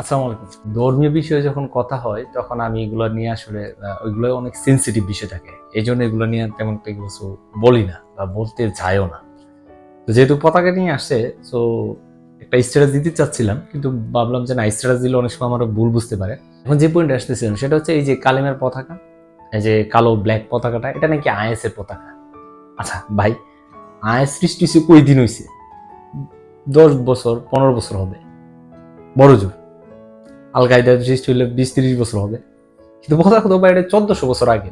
আসসালামু আলাইকুম ধর্মীয় বিষয়ে যখন কথা হয়, তখন আমি এগুলো নিয়ে আসলে ওইগুলো অনেক সেন্সিটিভ বিষয় থাকে। এই জন্য এগুলো নিয়ে তেমন কিছু বলি না বা বলতে চাইও না। তো যেহেতু পতাকা নিয়ে আসে তো একটা স্ট্যাটাস দিতে চাচ্ছিলাম, কিন্তু ভাবলাম যে না স্ট্যাটাস দিলে অনেক সময় আমার ভুল বুঝতে পারে। এখন যে পয়েন্ট আসতেছিলাম, সেটা হচ্ছে এই যে কালেমের পতাকা, এই যে কালো ব্ল্যাক পতাকাটা, এটা নাকি আইএস এর পতাকা? আচ্ছা ভাই, আইএস সৃষ্টি হয়েছে কই দিন হয়েছে দশ বছর, পনেরো বছর হবে। বড় জোর আল কায়দার সৃষ্টি হলে বিশ তিরিশ বছর হবে। কিন্তু পতাকা তো বাইরে চোদ্দশো বছর আগে।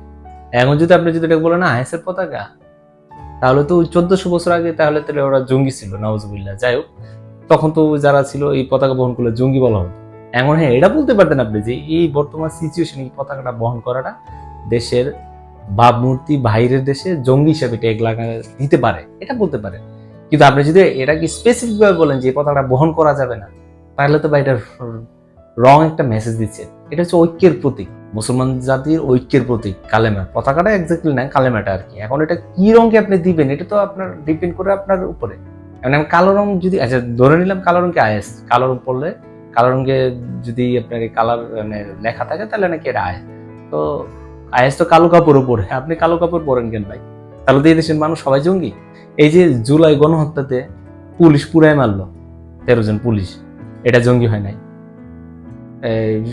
এখন যদি আপনি যদি এটা বলেন না হাইসের পতাকা? তাহলে তো চোদ্দশো বছর আগে তাহলে তাহলে ওরা জঙ্গি ছিল নওয়াজবুল্লাহ যাই হোক, তখন তো যারা ছিল, এই পতাকা বহন করলে জঙ্গি বলা হতো। এমন হ্যাঁ এটা বলতে পারতেন আপনি যে এই বর্তমান সিচুয়েশন এই পতাকাটা বহন করাটা দেশের ভাবমূর্তি বাইরের দেশে জঙ্গি হিসাবে ট্যাগ লাগা দিতে পারে। এটা বলতে পারে কিন্তু আপনি যদি এটা কি স্পেসিফিক ভাবে বলেন যে এই পতাকাটা বহন করা যাবে না, তাহলে তো বা এটা রং একটা মেসেজ দিচ্ছে। এটা হচ্ছে ঐক্যের প্রতীক। মুসলমান জাতির ঐক্যের প্রতীক, কালেমা। পতাকাটা এক্স্যাক্টলি না, কালেমাটা আর কি। এখন এটা কি রঙকে আপনি দিবেন, এটা তো আপনার ডিপেন্ড করে আপনার উপরে। মানে আমি কালো রং যদি আচ্ছা ধরে নিলাম কালো রঙকে আয়েস। কালো রং পড়লে, কালো রঙে যদি আপনার কালার মানে লেখা থাকে, তাহলে নাকি এটা আয় তো আয়েস তো কালো কাপড়ও পরে আপনি কালো কাপড় পরেন কেন ভাই? তাহলে এই দেশের মানুষ সবাই জঙ্গি। এই যে জুলাই গণহত্যাতে পুলিশ পুরাই মারলো, তেরো জন পুলিশ, এটা জঙ্গি হয় নাই।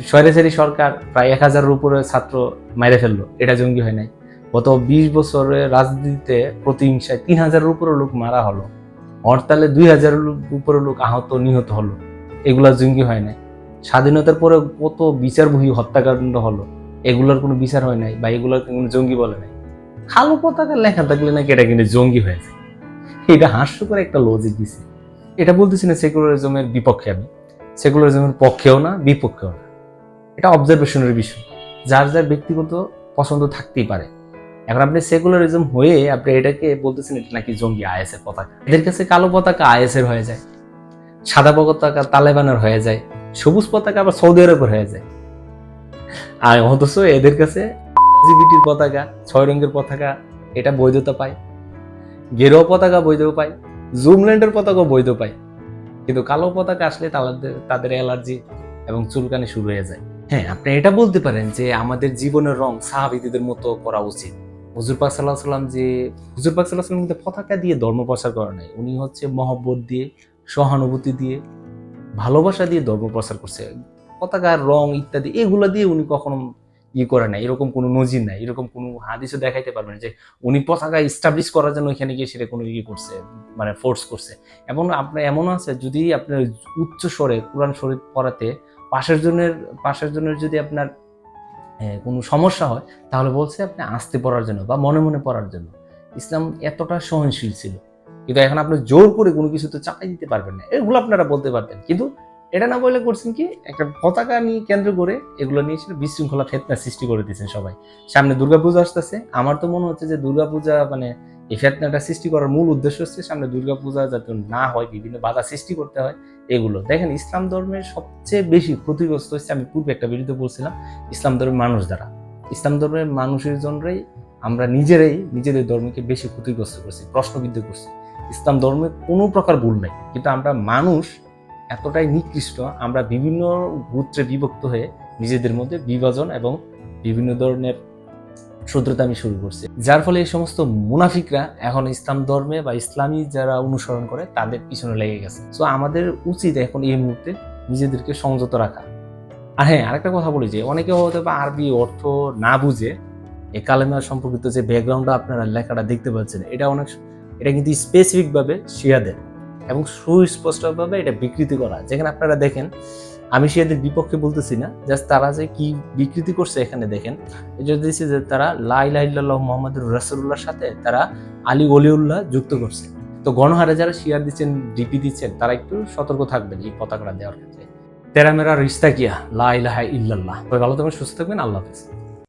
স্বৈরাচারী সরকার প্রায় এক হাজারের উপরে ছাত্র মাইরে ফেলল। এটা জঙ্গি হয় নাই। গত বিশ বছরে রাজনীতিতে প্রতিহিংসায় তিন হাজারের উপরে লোক মারা হলো। হরতালে দুই হাজারের উপরে লোক আহত, নিহত হলো। এগুলা জঙ্গি হয় নাই। স্বাধীনতার পরে কত বিচারবহী হত্যাকাণ্ড হলো। এগুলোর কোনো বিচার হয় নাই বা এগুলোর কোনো জঙ্গি বলে নাই। কালো পতাকা লেখা থাকলে নাকি এটা কিন্তু জঙ্গি হয়ে যায়। এটা হাস্যকর একটা লজিক দিছে। এটা বলতেছি না সেকুলারিজমের বিপক্ষে আমি। সেকুলারিজমের পক্ষেও না, বিপক্ষেও না। এটা অবজারভেশনের বিষয়। যার যার ব্যক্তিগত পছন্দ থাকতেই পারে। এখন আপনি সেকুলারিজম হয়ে আপনি এটাকে বলতেছেন, এটা নাকি জঙ্গি আইএস এর পতাকা। এদের কাছে কালো পতাকা আইএস এর হয়ে যায়। সাদা পতাকা তালেবানের হয়ে যায়। সবুজ পতাকা আবার সৌদি আরবের হয়ে যায়। আর অথচ এদের কাছে জিবিটির পতাকা, ছয় রঙের পতাকা, এটা বৈধতা পায়। গেরুয়া পতাকা বৈধ পায়। জুমল্যান্ডের পতাকা বৈধ পায়। কিন্তু কালো পতাকা আসলে তাদের তাদের অ্যালার্জি এবং চুলকানি শুরু হয়ে যায়। হ্যাঁ আপনি এটা বলতে পারেন যে আমাদের জীবনের রং সাহাবিদিদের মতো করা উচিত। হুজুর পাক সাল্লাহ সাল্লাম যে হুজুর পাক সাল্লাহ সাল্লাম কিন্তু পতাকা দিয়ে ধর্ম প্রচার করে নাই। উনি হচ্ছে মহব্বত দিয়ে, সহানুভূতি দিয়ে, ভালোবাসা দিয়ে ধর্ম প্রচার করছে। পতাকার রং ইত্যাদি, এগুলো দিয়ে উনি কখনো ই করে নাই, এরকম কোনো নজির নাই, এরকম কোনো হাদিসও দেখাইতে পারবেন যে উনি পতাকা ইস্টাবলিশ করার জন্য এখানে গিয়ে সেটা কোনো ইয়ে করছে মানে ফোর্স করছে। এবং আপনার এমন আছে, যদি আপনার উচ্চ স্বরে, কোরআন শরীফ পড়াতে পাশের জনের পাশের জনের যদি আপনার কোনো সমস্যা হয়, তাহলে বলছে আপনি আস্তে পড়ার জন্য বা মনে মনে পড়ার জন্য। ইসলাম এতটা সহনশীল ছিল। কিন্তু এখন আপনি জোর করে কোনো কিছু তো চাপাই দিতে পারবেন না, এগুলো আপনারা বলতে পারতেন কিন্তু এটা না বলে করছেন কি, একটা পতাকা নিয়ে কেন্দ্র করে এগুলো নিয়ে ছিল বিশৃঙ্খলা ফেতনা সৃষ্টি করে দিয়েছেন সবাই। সামনে দুর্গাপূজা আসতেছে। আমার তো মনে হচ্ছে যে দুর্গাপূজা মানে এই ফেতনাটা সৃষ্টি করার মূল উদ্দেশ্য হচ্ছে সামনে দুর্গাপূজা যাতে না হয়, বিভিন্ন বাধা সৃষ্টি করতে হয়, এগুলো। দেখেন, ইসলাম ধর্মের সবচেয়ে বেশি ক্ষতিগ্রস্ত হচ্ছে, আমি পূর্বে একটা ভিডিওতে বলছিলাম, ইসলাম ধর্মের মানুষ দ্বারা ইসলাম ধর্মের মানুষের জন্যই আমরা নিজেরাই নিজেদের ধর্মকে বেশি ক্ষতিগ্রস্ত করছি, প্রশ্নবিদ্ধ করছি। ইসলাম ধর্মে কোনো প্রকার ভুল নাই, কিন্তু আমরা মানুষ এতটাই নিকৃষ্ট, আমরা বিভিন্ন গোত্রে বিভক্ত হয়ে নিজেদের মধ্যে বিভাজন এবং বিভিন্ন ধরনের শত্রুতা আমি শুরু করছি। যার ফলে এই সমস্ত মুনাফিকরা এখন ইসলাম ধর্মে বা ইসলামী যারা অনুসরণ করে, তাদের পিছনে লেগে গেছে। সো আমাদের উচিত এখন এই মুহূর্তে নিজেদেরকে সংযত রাখা। আর হ্যাঁ আরেকটা কথা বলি যে, অনেকে হয়তো বা আরবি অর্থ না বুঝে এই কালেমা সম্পর্কিত যে ব্যাকগ্রাউন্ডটা আপনারা লেখাটা দেখতে পাচ্ছেন, এটা অনেক এটা কিন্তু স্পেসিফিকভাবে শিয়াদের। এবং সুস্পষ্টভাবে এটা বিকৃতি করা। যেখানে আপনারা দেখেন, আমি শিয়াদের বিপক্ষে বলতেছি না জাস্ট তারা যে কি বিকৃতি করছে এখানে দেখেন। এটা দিচ্ছে যে তারা লাইলাহ মোহাম্মদ রাসুল্লাহর সাথে তারা আলী অলিউল্লাহ যুক্ত করছে। তো গণহারে যারা শিয়ার দিচ্ছেন, ডিপি দিচ্ছেন, তারা একটু সতর্ক থাকবেন এই পতাকাটা দেওয়ার ক্ষেত্রে। তেরা মেরা রিস্তা কিয়া লা ইলাহা ইল্লাল্লাহ। ভালো থাকবেন, সুস্থ থাকবেন, আল্লাহ হাফেজ।